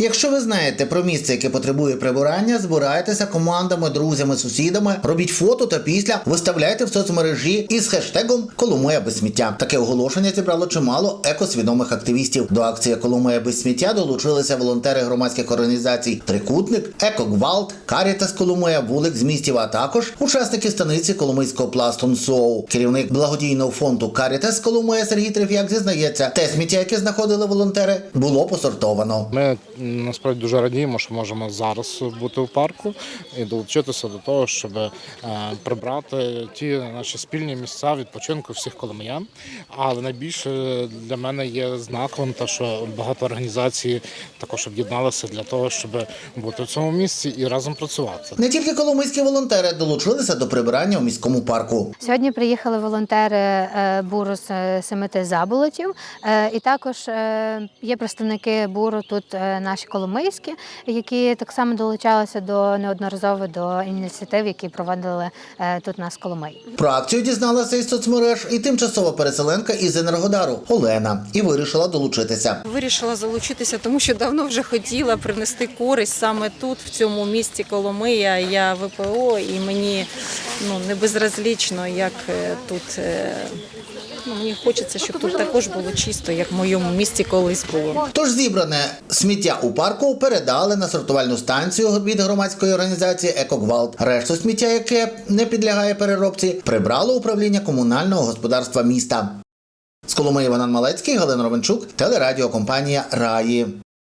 Якщо ви знаєте про місце, яке потребує прибирання, збирайтеся командами, друзями, сусідами, робіть фото та після виставляйте в соцмережі із хештегом Коломия без сміття. Таке оголошення зібрало чимало екосвідомих активістів. До акції Коломия без сміття долучилися волонтери громадських організацій Трикутник, Екогвалт, Карітас Коломия, Вулик з містів, а також учасники станиці Коломийського пластун СОУ. Керівник благодійного фонду Карітас Коломия Сергій Треф'як зізнається, те сміття, яке знаходили волонтери, було посортовано. Ми насправді дуже радіємо, що можемо зараз бути в парку і долучитися до того, щоб е, прибрати ті наші спільні місця відпочинку всіх коломиян. Але найбільше для мене є знаком, те, що багато організацій також об'єдналися для того, щоб бути в цьому місці і разом працювати. Не тільки коломийські волонтери долучилися до прибирання у міському парку. Сьогодні приїхали волонтери е, буру з е, семити заболотів, і також є представники буру тут е, наші коломийські, які так само долучалися до неодноразово до ініціатив, які проводили е, тут нас Коломиї. Про акцію дізналася із соцмереж і тимчасова переселенка із Енергодару Олена і вирішила долучитися. Вирішила залучитися, тому що давно вже хотіла принести користь саме тут, в цьому місті Коломия. Я ВПО, і мені ну не безразлічно, як е, тут. е, Ну, мені хочеться, щоб тут також було чисто, як в моєму місті колись було. Тож зібране сміття у парку передали на сортувальну станцію від громадської організації Екогвалт. Решту сміття, яке не підлягає переробці, прибрало управління комунального господарства міста. З Коломиї Іван Малецький, Галина Ровенчук, телерадіокомпанія Раї.